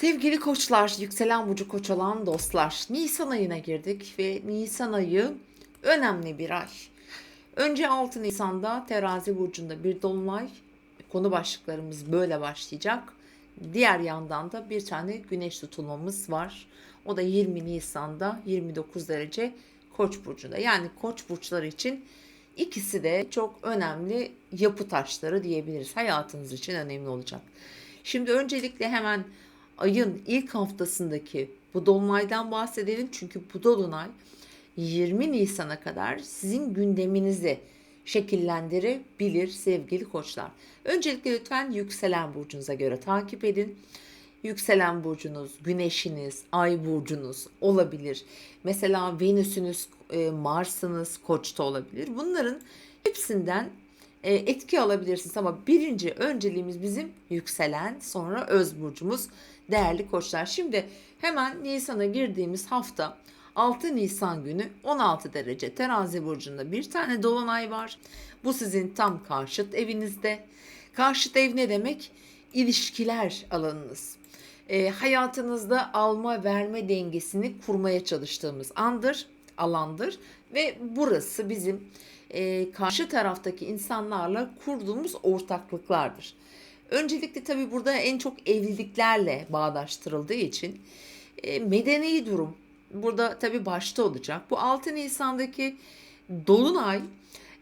Sevgili koçlar, yükselen burcu koç olan dostlar, Nisan ayına girdik ve Nisan ayı önemli bir ay. Önce 6 Nisan'da Terazi burcunda bir dolunay, konu başlıklarımız böyle başlayacak. Diğer yandan da bir tane güneş tutulmamız var. O da 20 Nisan'da 29 derece Koç burcunda. Yani Koç burçları için ikisi de çok önemli yapı taşları diyebiliriz. Hayatınız için önemli olacak. Şimdi öncelikle hemen ayın ilk haftasındaki bu dolunaydan bahsedelim. Çünkü bu dolunay 20 Nisan'a kadar sizin gündeminizi şekillendirebilir sevgili koçlar. Öncelikle lütfen yükselen burcunuza göre takip edin. Yükselen burcunuz, güneşiniz, ay burcunuz olabilir. Mesela Venüs'ünüz, e, Mars'ınız koçta olabilir. Bunların hepsinden e, etki alabilirsiniz ama birinci önceliğimiz bizim yükselen sonra öz burcumuz değerli koçlar. Şimdi hemen Nisan'a girdiğimiz hafta 6 Nisan günü 16 derece terazi burcunda bir tane dolunay var. Bu sizin tam karşıt evinizde. Karşıt ev ne demek? İlişkiler alanınız. E, hayatınızda alma verme dengesini kurmaya çalıştığımız andır, alandır ve burası bizim e, karşı taraftaki insanlarla kurduğumuz ortaklıklardır. Öncelikle tabii burada en çok evliliklerle bağdaştırıldığı için e, medeni durum burada tabii başta olacak. Bu 6 Nisan'daki Dolunay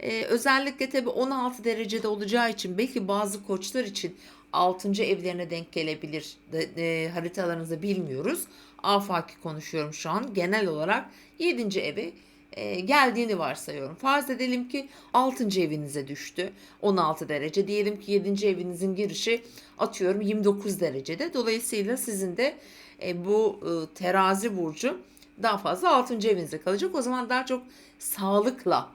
e, özellikle tabii 16 derecede olacağı için belki bazı koçlar için 6. evlerine denk gelebilir. De, de, haritalarınızı bilmiyoruz. Afaki konuşuyorum şu an. Genel olarak 7. evi e, geldiğini varsayıyorum. Farz edelim ki 6. evinize düştü. 16 derece. Diyelim ki 7. evinizin girişi atıyorum 29 derecede. Dolayısıyla sizin de e, bu e, terazi burcu daha fazla 6. evinizde kalacak. O zaman daha çok sağlıkla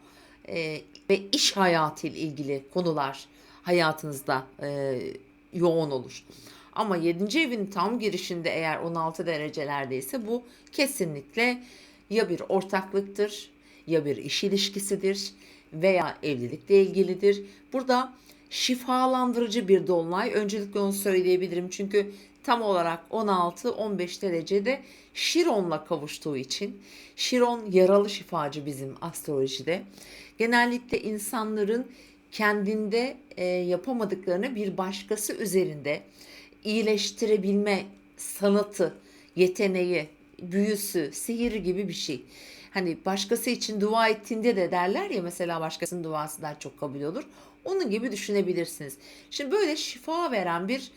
e, ve iş hayatı ile ilgili konular hayatınızda e, yoğun olur. Ama 7. evin tam girişinde eğer 16 derecelerdeyse bu kesinlikle ya bir ortaklıktır ya bir iş ilişkisidir veya evlilikle ilgilidir. Burada şifalandırıcı bir dolunay. Öncelikle onu söyleyebilirim çünkü tam olarak 16-15 derecede Şiron'la kavuştuğu için Şiron yaralı şifacı bizim astrolojide. Genellikle insanların kendinde e, yapamadıklarını bir başkası üzerinde iyileştirebilme sanatı, yeteneği, büyüsü, sihir gibi bir şey. Hani başkası için dua ettiğinde de derler ya mesela başkasının duası daha çok kabul olur. Onun gibi düşünebilirsiniz. Şimdi böyle şifa veren bir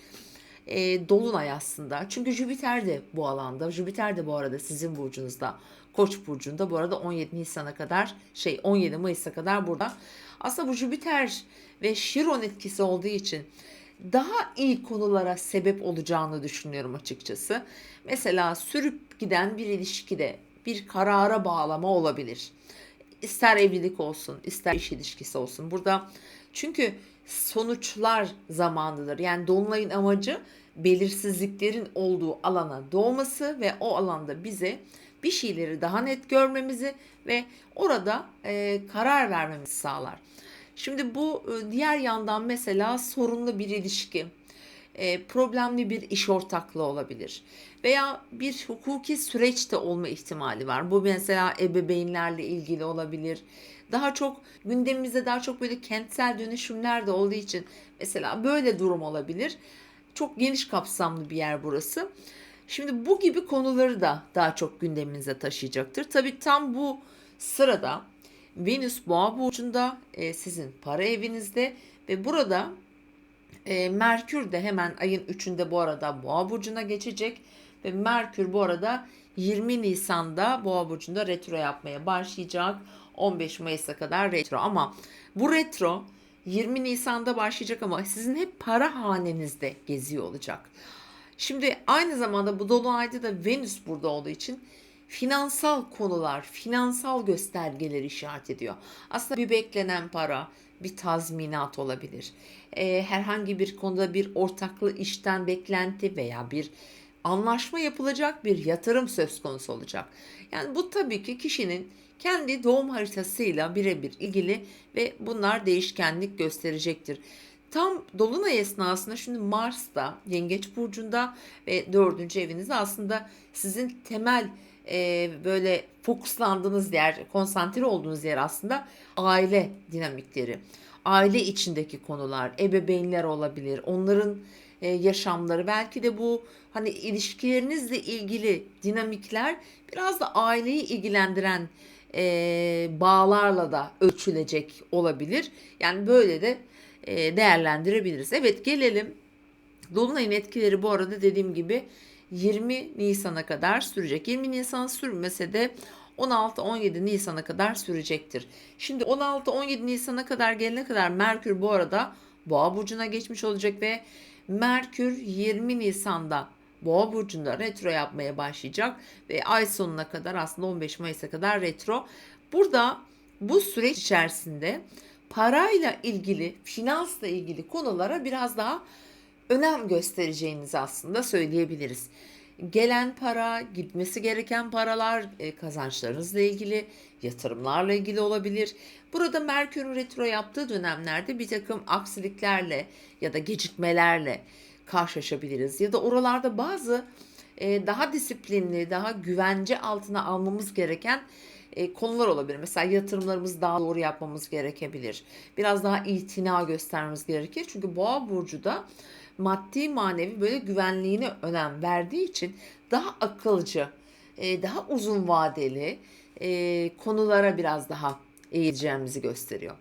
e, dolunay aslında. Çünkü Jüpiter de bu alanda. Jüpiter de bu arada sizin burcunuzda. Koç burcunda bu arada 17 Nisan'a kadar şey 17 Mayıs'a kadar burada. Aslında bu Jüpiter ve Şiron etkisi olduğu için daha iyi konulara sebep olacağını düşünüyorum açıkçası. Mesela sürüp giden bir ilişkide bir karara bağlama olabilir. İster evlilik olsun, ister iş ilişkisi olsun. Burada çünkü sonuçlar zamanıdır. Yani dolunayın amacı belirsizliklerin olduğu alana doğması ve o alanda bize bir şeyleri daha net görmemizi ve orada e, karar vermemizi sağlar. Şimdi bu e, diğer yandan mesela sorunlu bir ilişki, e, problemli bir iş ortaklığı olabilir veya bir hukuki süreçte olma ihtimali var. Bu mesela ebeveynlerle ilgili olabilir. Daha çok gündemimizde daha çok böyle kentsel dönüşümler de olduğu için mesela böyle durum olabilir. Çok geniş kapsamlı bir yer burası. Şimdi bu gibi konuları da daha çok gündeminize taşıyacaktır. Tabii tam bu sırada Venüs Boğa burcunda e, sizin para evinizde ve burada e, Merkür de hemen ayın 3'ünde bu arada Boğa burcuna geçecek ve Merkür bu arada 20 Nisan'da Boğa burcunda retro yapmaya başlayacak. 15 Mayıs'a kadar retro ama bu retro 20 Nisan'da başlayacak ama sizin hep para hanenizde geziyor olacak. Şimdi aynı zamanda bu dolunayda da Venüs burada olduğu için finansal konular, finansal göstergeler işaret ediyor. Aslında bir beklenen para, bir tazminat olabilir. Ee, herhangi bir konuda bir ortaklı işten beklenti veya bir anlaşma yapılacak bir yatırım söz konusu olacak. Yani bu tabii ki kişinin kendi doğum haritasıyla birebir ilgili ve bunlar değişkenlik gösterecektir. Tam Dolunay esnasında şimdi Mars'ta, Yengeç Burcu'nda ve dördüncü evinizde aslında sizin temel e, böyle fokuslandığınız yer, konsantre olduğunuz yer aslında aile dinamikleri. Aile içindeki konular, ebeveynler olabilir, onların e, yaşamları, belki de bu hani ilişkilerinizle ilgili dinamikler biraz da aileyi ilgilendiren e, bağlarla da ölçülecek olabilir. Yani böyle de değerlendirebiliriz. Evet gelelim. Dolunay'ın etkileri bu arada dediğim gibi 20 Nisan'a kadar sürecek. 20 Nisan'a sürmese de 16-17 Nisan'a kadar sürecektir. Şimdi 16-17 Nisan'a kadar gelene kadar Merkür bu arada Boğa burcuna geçmiş olacak ve Merkür 20 Nisan'da Boğa burcunda retro yapmaya başlayacak ve ay sonuna kadar aslında 15 Mayıs'a kadar retro. Burada bu süreç içerisinde parayla ilgili, finansla ilgili konulara biraz daha önem göstereceğinizi aslında söyleyebiliriz. Gelen para, gitmesi gereken paralar, e, kazançlarınızla ilgili, yatırımlarla ilgili olabilir. Burada Merkür'ün retro yaptığı dönemlerde bir takım aksiliklerle ya da gecikmelerle karşılaşabiliriz. Ya da oralarda bazı e, daha disiplinli, daha güvence altına almamız gereken e, konular olabilir. Mesela yatırımlarımızı daha doğru yapmamız gerekebilir. Biraz daha itina göstermemiz gerekir. Çünkü Boğa burcu da maddi manevi böyle güvenliğine önem verdiği için daha akılcı, e, daha uzun vadeli e, konulara biraz daha eğileceğimizi gösteriyor.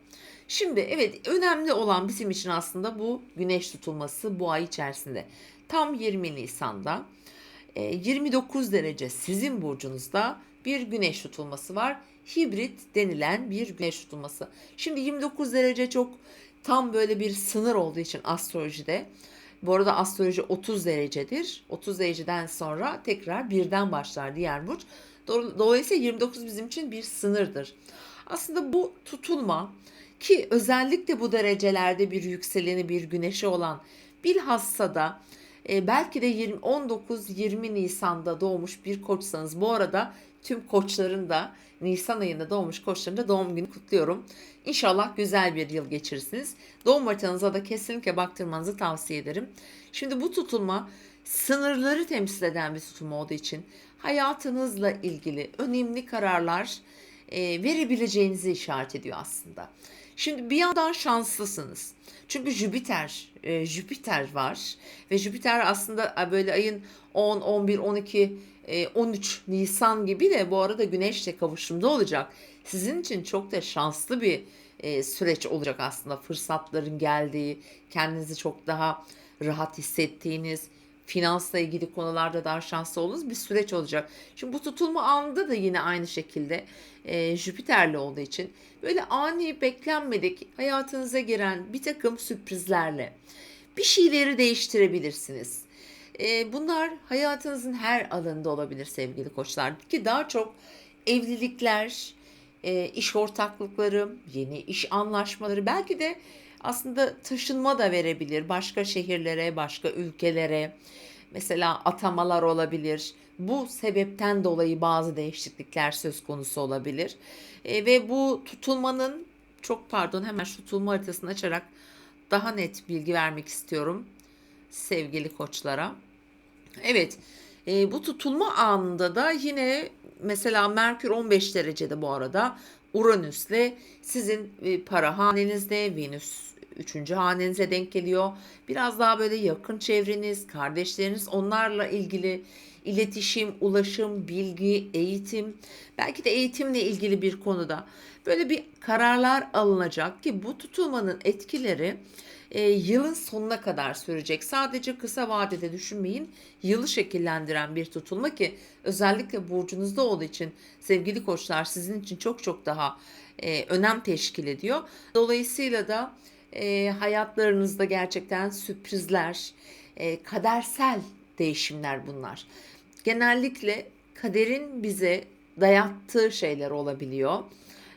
Şimdi evet önemli olan bizim için aslında bu güneş tutulması bu ay içerisinde. Tam 20 Nisan'da e, 29 derece sizin burcunuzda bir güneş tutulması var. Hibrit denilen bir güneş tutulması. Şimdi 29 derece çok tam böyle bir sınır olduğu için astrolojide. Bu arada astroloji 30 derecedir. 30 dereceden sonra tekrar birden başlar diğer burç. Dolayısıyla 29 bizim için bir sınırdır. Aslında bu tutulma ki özellikle bu derecelerde bir yükseleni bir güneşi olan bilhassa da e, belki de 19-20 Nisan'da doğmuş bir koçsanız bu arada tüm koçların da Nisan ayında doğmuş koçların da doğum günü kutluyorum. İnşallah güzel bir yıl geçirirsiniz. Doğum haritanıza da kesinlikle baktırmanızı tavsiye ederim. Şimdi bu tutulma sınırları temsil eden bir tutulma olduğu için hayatınızla ilgili önemli kararlar e, verebileceğinizi işaret ediyor aslında. Şimdi bir yandan şanslısınız. Çünkü Jüpiter, e, Jüpiter var ve Jüpiter aslında böyle ayın 10, 11, 12, e, 13 Nisan gibi de bu arada Güneş'le kavuşumda olacak. Sizin için çok da şanslı bir e, süreç olacak aslında. Fırsatların geldiği, kendinizi çok daha rahat hissettiğiniz, finansla ilgili konularda daha şanslı olduğunuz bir süreç olacak. Şimdi bu tutulma anında da yine aynı şekilde e, Jüpiter'le olduğu için böyle ani beklenmedik hayatınıza giren bir takım sürprizlerle bir şeyleri değiştirebilirsiniz. E, bunlar hayatınızın her alanında olabilir sevgili koçlar ki daha çok evlilikler, e, iş ortaklıkları, yeni iş anlaşmaları belki de aslında taşınma da verebilir başka şehirlere, başka ülkelere. Mesela atamalar olabilir. Bu sebepten dolayı bazı değişiklikler söz konusu olabilir. E, ve bu tutulmanın çok pardon hemen şu tutulma haritasını açarak daha net bilgi vermek istiyorum sevgili koçlara. Evet e, bu tutulma anında da yine mesela Merkür 15 derecede bu arada Uranüs'le sizin e, para hanenizde Venüs 3. hanenize denk geliyor. Biraz daha böyle yakın çevreniz, kardeşleriniz onlarla ilgili iletişim, ulaşım, bilgi, eğitim, belki de eğitimle ilgili bir konuda böyle bir kararlar alınacak ki bu tutulmanın etkileri e, yılın sonuna kadar sürecek. Sadece kısa vadede düşünmeyin. Yılı şekillendiren bir tutulma ki özellikle burcunuzda olduğu için sevgili koçlar sizin için çok çok daha e, önem teşkil ediyor. Dolayısıyla da e, hayatlarınızda gerçekten sürprizler, e, kadersel değişimler bunlar. Genellikle kaderin bize dayattığı şeyler olabiliyor.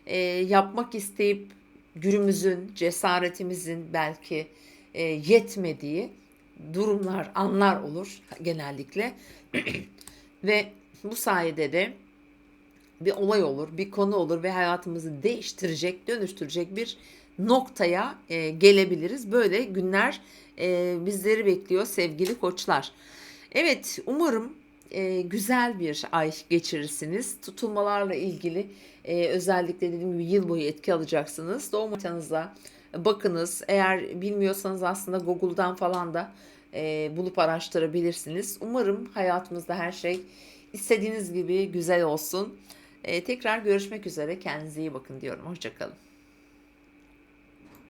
E, yapmak isteyip gücümüzün, cesaretimizin belki e, yetmediği durumlar, anlar olur genellikle. ve bu sayede de bir olay olur, bir konu olur ve hayatımızı değiştirecek, dönüştürecek bir noktaya e, gelebiliriz. Böyle günler e, bizleri bekliyor sevgili koçlar. Evet umarım e, güzel bir ay geçirirsiniz. Tutulmalarla ilgili e, özellikle dediğim gibi yıl boyu etki alacaksınız. Doğum haritanıza bakınız. Eğer bilmiyorsanız aslında Google'dan falan da e, bulup araştırabilirsiniz. Umarım hayatımızda her şey istediğiniz gibi güzel olsun. E, tekrar görüşmek üzere. Kendinize iyi bakın diyorum. Hoşçakalın.